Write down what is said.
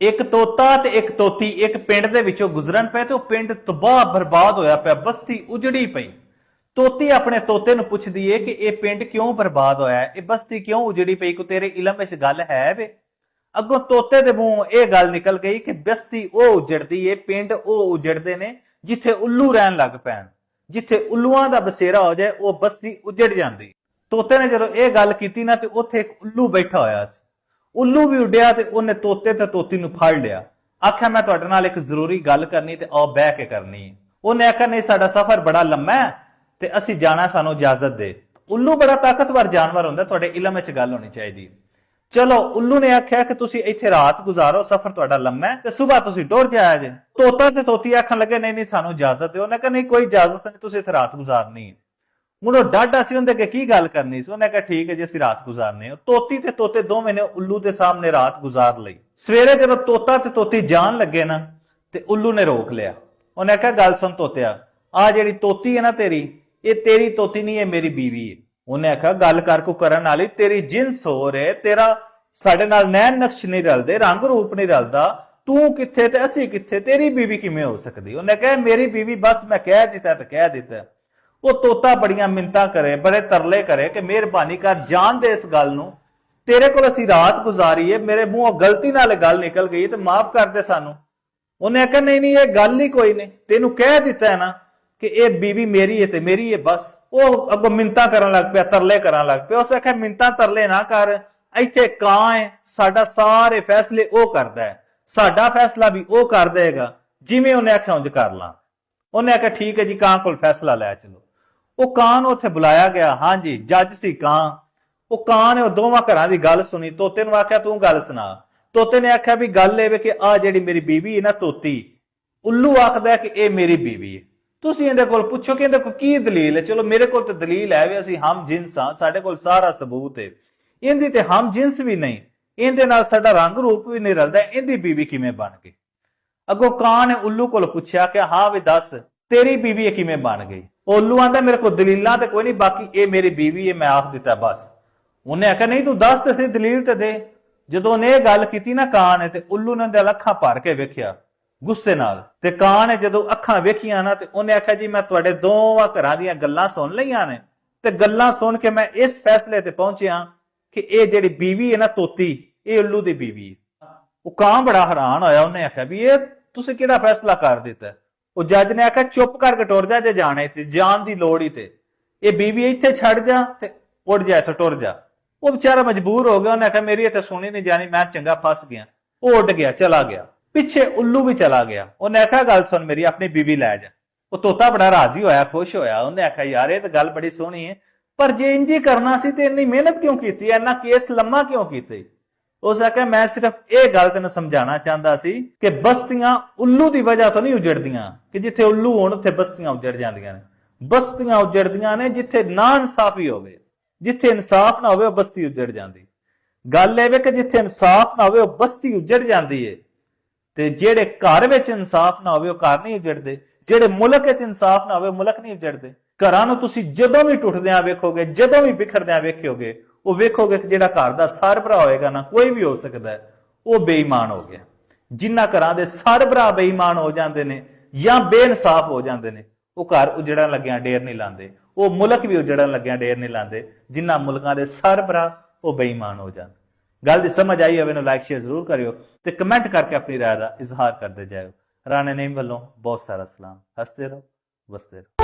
ਇੱਕ ਤੋਤਾ ਤੇ ਇੱਕ ਤੋਤੀ, ਇੱਕ ਪਿੰਡ ਦੇ ਵਿੱਚੋਂ ਗੁਜ਼ਰਨ ਪਏ ਤੇ ਉਹ ਪਿੰਡ ਤਬਾਹ ਬਰਬਾਦ ਹੋਇਆ ਪਿਆ, ਬਸਤੀ ਉਜੜੀ ਪਈ। ਤੋਤੀ ਆਪਣੇ ਤੋਤੇ ਨੂੰ ਪੁੱਛਦੀ ਏ ਕਿ ਇਹ ਪਿੰਡ ਕਿਉਂ ਬਰਬਾਦ ਹੋਇਆ? ਇਹ ਬਸਤੀ ਕਿਉਂ ਉਜੜੀ ਪਈ? ਕੋ ਤੇਰੇ ਇਲਮ ਵਿੱਚ ਗੱਲ ਹੈ ਵੇ। ਅੱਗੋਂ ਤੋਤੇ ਦੇ ਮੂੰਹੋਂ ਇਹ ਗੱਲ ਨਿਕਲ ਗਈ ਕਿ ਬਸਤੀ ਉਹ ਉਜੜਦੀ ਏ, ਪਿੰਡ ਉਹ ਉਜੜਦੇ ਨੇ ਜਿੱਥੇ ਉੱਲੂ ਰਹਿਣ ਲੱਗ ਪੈਣ। ਜਿੱਥੇ ਉੱਲੂਆਂ ਦਾ ਬਸੇਰਾ ਹੋ ਜਾਏ, ਉਹ ਬਸਤੀ ਉਜੜ ਜਾਂਦੀ। ਤੋਤੇ ਨੇ ਜਦੋਂ ਇਹ ਗੱਲ ਕੀਤੀ ਨਾ ਤੇ ਉੱਥੇ ਇੱਕ ਉੱਲੂ ਬੈਠਾ ਹੋਇਆ ਸੀ। ਉੱਲੂ ਵੀ ਉੱਡਿਆ ਤੇ ਉਹਨੇ ਤੋਤੇ ਤੇ ਤੋਤੀ ਨੂੰ ਫੜ ਲਿਆ। ਆਖਿਆ, ਮੈਂ ਤੁਹਾਡੇ ਨਾਲ ਇੱਕ ਜ਼ਰੂਰੀ ਗੱਲ ਕਰਨੀ ਤੇ ਆਓ ਬਹਿ ਕੇ ਕਰਨੀ ਉਹਨੇ ਆਖਿਆ, ਨਹੀਂ, ਸਾਡਾ ਸਫ਼ਰ ਬੜਾ ਲੰਮਾ ਹੈ ਤੇ ਅਸੀਂ ਜਾਣਾ ਸਾਨੂੰ ਇਜਾਜ਼ਤ ਦੇ। ਉੱਲੂ ਬੜਾ ਤਾਕਤਵਰ ਜਾਨਵਰ ਹੁੰਦਾ, ਤੁਹਾਡੇ ਇਲਮ ਵਿੱਚ ਗੱਲ ਹੋਣੀ ਚਾਹੀਦੀ ਚਲੋ, ਉੱਲੂ ਨੇ ਆਖਿਆ ਕਿ ਤੁਸੀਂ ਇੱਥੇ ਰਾਤ ਗੁਜ਼ਾਰੋ, ਸਫ਼ਰ ਤੁਹਾਡਾ ਲੰਮਾ ਹੈ ਤੇ ਸਵੇਰ ਤੁਸੀਂ ਡੋਰ ਜਾਇਆ ਜੇ। ਤੋਤਾ ਤੇ ਤੋਤੀ ਆਖਣ ਲੱਗੇ, ਨਹੀਂ ਨਹੀਂ, ਸਾਨੂੰ ਇਜਾਜ਼ਤ ਦਿਓ। ਉਹਨੇ ਕਿਹਾ, ਨਹੀਂ, ਕੋਈ ਇਜਾਜ਼ਤ ਨਹੀਂ, ਤੁਸੀਂ ਇੱਥੇ ਰਾਤ ਗੁਜ਼ਾਰਨੀ ਹੈ ਹੁਣ ਡਾਢਾ ਸੀ ਉਹਦੇ ਅੱਗੇ ਕੀ ਗੱਲ ਕਰਨੀ ਸੀ? ਉਹਨੇ ਕਿਹਾ, ਠੀਕ ਹੈ ਜੀ, ਅਸੀਂ ਰਾਤ ਗੁਜ਼ਾਰਨੀ ਹੈ। ਤੋਤੀ ਤੇ ਤੋਤੇ ਦੋਵੇਂ ਨੇ ਉੱਲੂ ਦੇ ਸਾਹਮਣੇ ਰਾਤ ਗੁਜ਼ਾਰ ਲਈ। ਸਵੇਰੇ ਜਦੋਂ ਤੋਤਾ ਤੇ ਤੋਤੀ ਜਾਣ ਲੱਗੇ ਨਾ, ਤੇ ਉੱਲੂ ਨੇ ਰੋਕ ਲਿਆ। ਉਹਨੇ ਕਿਹਾ, ਗੱਲ ਸੁਣ ਤੋਤਿਆ ਆ ਜਿਹੜੀ ਤੋਤੀ ਹੈ ਨਾ ਤੇਰੀ, ਇਹ ਤੇਰੀ ਤੋਤੀ ਨਹੀਂ, ਇਹ ਮੇਰੀ ਬੀਵੀ ਹੈ। ਉਹਨੇ ਆਖਿਆ, ਗੱਲ ਕਰ ਕੋ ਕਰਨ ਵਾਲੀ, ਤੇਰੀ ਜਿਨਸ ਹੋਰ ਹੈ, ਤੇਰਾ ਸਾਡੇ ਨਾਲ ਨੈਣ ਨਕਸ਼ ਨਹੀਂ ਰਲਦੇ, ਰੰਗ ਰੂਪ ਨਹੀਂ ਰਲਦਾ, ਤੂੰ ਕਿੱਥੇ ਤੇ ਅਸੀਂ ਕਿੱਥੇ, ਤੇਰੀ ਬੀਵੀ ਕਿਵੇਂ ਹੋ ਸਕਦੀ? ਉਹਨੇ ਕਿਹਾ ਮੇਰੀ ਬੀਵੀ, ਬਸ ਮੈਂ ਕਹਿ ਦਿੱਤਾ ਤੇ ਕਹਿ ਦਿੱਤਾ। ਉਹ ਤੋਤਾ ਬੜੀਆਂ ਮਿੰਤਾ ਕਰੇ, ਬੜੇ ਤਰਲੇ ਕਰੇ ਕਿ ਮਿਹਰਬਾਨੀ ਕਰ, ਜਾਣ ਦੇ ਇਸ ਗੱਲ ਨੂੰ। ਤੇਰੇ ਕੋਲ ਅਸੀਂ ਰਾਤ ਗੁਜ਼ਾਰੀ ਏ ਮੇਰੇ ਮੂੰਹੋਂ ਗਲਤੀ ਨਾਲ ਗੱਲ ਨਿਕਲ ਗਈ ਤੇ ਮਾਫ ਕਰ ਦੇ ਸਾਨੂੰ। ਉਹਨੇ ਆਖਿਆ, ਨਹੀਂ ਨਹੀਂ, ਇਹ ਗੱਲ ਹੀ ਕੋਈ ਨਹੀਂ। ਤੈਨੂੰ ਕਹਿ ਦਿੱਤਾ ਹੈ ਨਾ ਕਿ ਇਹ ਬੀਵੀ ਮੇਰੀ ਹੈ ਤੇ ਮੇਰੀ ਹੈ ਬਸ। ਉਹ ਅੱਗੋਂ ਮਿੰਤਾ ਕਰਨ ਲੱਗ ਪਿਆ, ਤਰਲੇ ਕਰਨ ਲੱਗ ਪਿਆ। ਉਸ ਆਖਿਆ ਮਿੰਤਾ ਤਰਲੇ ਨਾ ਕਰ। ਇੱਥੇ ਕਾਂ ਹੈ, ਸਾਡਾ ਸਾਰੇ ਫੈਸਲੇ ਉਹ ਕਰਦਾ ਹੈ। ਸਾਡਾ ਫੈਸਲਾ ਵੀ ਉਹ ਕਰ ਦੇਗਾ। ਜਿਵੇਂ ਉਹਨੇ ਆਖਿਆ, ਉਂਝ ਕਰ ਲਾਂ। ਉਹਨੇ ਆਖਿਆ, ਠੀਕ ਹੈ ਜੀ, ਕਾਂ ਕੋਲ ਫੈਸਲਾ ਲੈ ਚਲੋ। ਉਹ ਕਾਂ ਨੂੰ ਉੱਥੇ ਬੁਲਾਇਆ ਗਿਆ। ਹਾਂਜੀ, ਜੱਜ ਸੀ ਕਾਂ ਉਹ ਕਾਂ ਨੇ ਉਹ ਦੋਵਾਂ ਘਰਾਂ ਦੀ ਗੱਲ ਸੁਣੀ। ਤੋਤੇ ਨੂੰ ਆਖਿਆ, ਤੂੰ ਗੱਲ ਸੁਣਾ। ਤੋਤੇ ਨੇ ਆਖਿਆ ਵੀ ਗੱਲ ਇਹ ਵੇ ਕਿ ਆ ਜਿਹੜੀ ਮੇਰੀ ਬੀਵੀ ਹੈ ਨਾ ਤੋਤੀ, ਉੱਲੂ ਆਖਦਾ ਕਿ ਇਹ ਮੇਰੀ ਬੀਵੀ ਹੈ। ਤੁਸੀਂ ਇਹਦੇ ਕੋਲ ਪੁੱਛੋ ਕਿ ਇਹਦੇ ਕੋਲ ਕੀ ਦਲੀਲ ਹੈ? ਚਲੋ, ਮੇਰੇ ਕੋਲ ਤੇ ਦਲੀਲ ਹੈ ਵੀ ਅਸੀਂ ਹਮ ਜਿੰਸ ਹਾਂ, ਸਾਡੇ ਕੋਲ ਸਾਰਾ ਸਬੂਤ ਹੈ। ਇਹਦੀ ਤੇ ਹਮ ਜਿੰਸ ਵੀ ਨਹੀਂ। ਇਹਦੇ ਨਾਲ ਸਾਡਾ ਰੰਗ ਰੂਪ ਵੀ ਨਹੀਂ ਰਲਦਾ। ਇਹਦੀ ਬੀਵੀ ਕਿਵੇਂ ਬਣ ਗਈ? ਅੱਗੋਂ ਕਾਂ ਨੇ ਉੱਲੂ ਕੋਲ ਪੁੱਛਿਆ ਕਿ ਹਾਂ ਵੀ ਦੱਸ, ਤੇਰੀ ਬੀਵੀ ਇਹ ਕਿਵੇਂ ਬਣ ਗਈ? ਉੱਲੂ ਆਂਦਾ, ਮੇਰੇ ਕੋਲ ਦਲੀਲਾਂ ਤੇ ਕੋਈ ਨਹੀਂ, ਬਾਕੀ ਇਹ ਮੇਰੀ ਬੀਵੀ ਹੈ, ਮੈਂ ਆਖ ਦਿੱਤਾ ਬਸ। ਉਹਨੇ ਆਖਿਆ, ਨਹੀਂ, ਤੂੰ ਦੱਸ ਤੇ ਸਹੀ, ਦਲੀਲ ਤੇ ਦੇ। ਜਦੋਂ ਉਹਨੇ ਇਹ ਗੱਲ ਕੀਤੀ ਨਾ ਕਾਂ ਨੇ ਤੇ ਉੱਲੂ ਨੇ ਉਹਦੇ ਅੱਖਾਂ ਭਰ ਕੇ ਵੇਖਿਆ, ਗੁੱਸੇ ਨਾਲ। ਤੇ ਕਾਂ ਨੇ ਜਦੋਂ ਅੱਖਾਂ ਵੇਖੀਆਂ ਨਾ, ਤੇ ਉਹਨੇ ਆਖਿਆ, ਜੀ, ਮੈਂ ਤੁਹਾਡੇ ਦੋਵਾਂ ਘਰਾਂ ਦੀਆਂ ਗੱਲਾਂ ਸੁਣ ਲਈਆਂ ਨੇ। ਤੇ ਗੱਲਾਂ ਸੁਣ ਕੇ ਮੈਂ ਇਸ ਫੈਸਲੇ ਤੇ ਪਹੁੰਚਿਆ ਕਿ ਇਹ ਜਿਹੜੀ ਬੀਵੀ ਹੈ ਨਾ, ਤੋਤੀ, ਇਹ ਉੱਲੂ ਦੀ ਬੀਵੀ ਉਹ ਕਾਂ ਬੜਾ ਹੈਰਾਨ ਹੋਇਆ, ਉਹਨੇ ਆਖਿਆ ਵੀ ਇਹ ਤੁਸੀਂ ਕਿਹੜਾ ਫੈਸਲਾ ਕਰ ਦਿੱਤਾ? ਉਹ ਜੱਜ ਨੇ ਆਖਿਆ, ਚੁੱਪ ਕਰਕੇ ਟੁਰ ਜਾ, ਜੇ ਜਾਣੇ ਤੇ ਜਾਣ ਦੀ ਲੋੜ ਹੀ ਤੇ। ਇਹ ਬੀਵੀ ਇੱਥੇ ਛੱਡ ਜਾ ਤੇ ਉੱਡ ਜਾ, ਇੱਥੋਂ ਟੁਰ ਜਾ। ਉਹ ਵਿਚਾਰਾ ਮਜਬੂਰ ਹੋ ਗਿਆ, ਉਹਨੇ ਆਖਿਆ, ਮੇਰੀ ਇੱਥੇ ਸੁਣੀ ਨਹੀਂ ਜਾਣੀ, ਮੈਂ ਚੰਗਾ ਫਸ ਗਿਆ। ਉਹ ਉੱਡ ਗਿਆ, ਚਲਾ ਗਿਆ। ਪਿੱਛੇ ਉੱਲੂ ਵੀ ਚਲਾ ਗਿਆ। ਉਹਨੇ ਆਖਿਆ, ਗੱਲ ਸੁਣ ਮੇਰੀ, ਆਪਣੀ ਬੀਵੀ ਲੈ ਜਾ। ਉਹ ਤੋਤਾ ਬੜਾ ਰਾਜ਼ੀ ਹੋਇਆ, ਖੁਸ਼ ਹੋਇਆ। ਉਹਨੇ ਆਖਿਆ, ਯਾਰ, ਇਹ ਤਾਂ ਗੱਲ ਬੜੀ ਸੋਹਣੀ ਹੈ ਪਰ ਜੇ ਇੰਜ ਹੀ ਕਰਨਾ ਸੀ ਤੇ ਇੰਨੀ ਮਿਹਨਤ ਕਿਉਂ ਕੀਤੀ? ਇੰਨਾ ਕੇਸ ਲੰਮਾ ਕਿਉਂ ਕੀਤੇ? ਉਸ ਆਖਿਆ, ਮੈਂ ਸਿਰਫ ਇਹ ਗੱਲ ਤੈਨੂੰ ਸਮਝਾਉਣਾ ਚਾਹੁੰਦਾ ਸੀ ਕਿ ਬਸਤੀਆਂ ਉੱਲੂ ਦੀ ਵਜ੍ਹਾ ਤੋਂ ਨਹੀਂ ਉਜੜਦੀਆਂ, ਕਿ ਜਿੱਥੇ ਉੱਲੂ ਹੋਣ, ਉੱਥੇ ਬਸਤੀਆਂ ਉਜੜ ਜਾਂਦੀਆਂ ਨੇ। ਬਸਤੀਆਂ ਉਜੜਦੀਆਂ ਨੇ ਜਿੱਥੇ ਨਾ ਇਨਸਾਫੀ ਹੋਵੇ, ਜਿੱਥੇ ਇਨਸਾਫ ਨਾ ਹੋਵੇ ਉਹ ਬਸਤੀ ਉਜੜ ਜਾਂਦੀ। ਗੱਲ ਇਹ ਵੇ ਕਿ ਜਿੱਥੇ ਇਨਸਾਫ ਨਾ ਹੋਵੇ ਉਹ ਬਸਤੀ ਉਜੜ ਜਾਂਦੀ ਏ। ਤੇ ਜਿਹੜੇ ਘਰ ਵਿੱਚ ਇਨਸਾਫ ਨਾ ਹੋਵੇ, ਉਹ ਘਰ ਨਹੀਂ ਉਜੜਦੇ। ਜਿਹੜੇ ਮੁਲਕ ਵਿੱਚ ਇਨਸਾਫ ਨਾ ਹੋਵੇ ਮੁਲਕ ਨਹੀਂ ਉਜੜਦੇ। ਘਰਾਂ ਨੂੰ ਤੁਸੀਂ ਜਦੋਂ ਵੀ ਟੁੱਟਦਿਆਂ ਵੇਖੋਗੇ, ਜਦੋਂ ਵੀ ਬਿਖਰਦਿਆਂ ਵੇਖੋਗੇ ਉਹ ਵੇਖੋਗੇ ਕਿ ਜਿਹੜਾ ਘਰ ਦਾ ਸਰਬਰਾ ਹੋਏਗਾ ਨਾ ਕੋਈ ਵੀ ਹੋ ਸਕਦਾ ਹੈ, ਉਹ ਬੇਈਮਾਨ ਹੋ ਗਿਆ। ਜਿਨ੍ਹਾਂ ਘਰਾਂ ਦੇ ਸਰਬਰਾ ਬੇਈਮਾਨ ਹੋ ਜਾਂਦੇ ਨੇ ਜਾਂ ਬੇਇਨਸਾਫ ਹੋ ਜਾਂਦੇ ਨੇ ਉਹ ਘਰ ਉਜੜਨ ਲੱਗਿਆਂ ਡੇਰ ਨਹੀਂ ਲਾਉਂਦੇ। ਉਹ ਮੁਲਕ ਵੀ ਉਜੜਨ ਲੱਗਿਆਂ ਡੇਰ ਨਹੀਂ ਲਾਉਂਦੇ। ਜਿਨ੍ਹਾਂ ਮੁਲਕਾਂ ਦੇ ਸਰਬਰਾ ਉਹ ਬੇਈਮਾਨ ਹੋ ਜਾਂਦੇ। ਗੱਲ ਦੀ ਸਮਝ ਆਈ ਹੋਵੇ ਨੂੰ ਲਾਈਕ ਸ਼ੇਅਰ ਜ਼ਰੂਰ ਕਰਿਓ ਤੇ ਕਮੈਂਟ ਕਰਕੇ ਆਪਣੀ ਰਾਏ ਦਾ ਇਜ਼ਹਾਰ ਕਰਦੇ ਜਾਇਓ। ਰਾਣੇ ਨਈਮ ਵੱਲੋਂ ਬਹੁਤ ਸਾਰਾ ਸਲਾਮ। ਹੱਸਦੇ ਰਹੋ ਵਸਦੇ ਰਹੋ।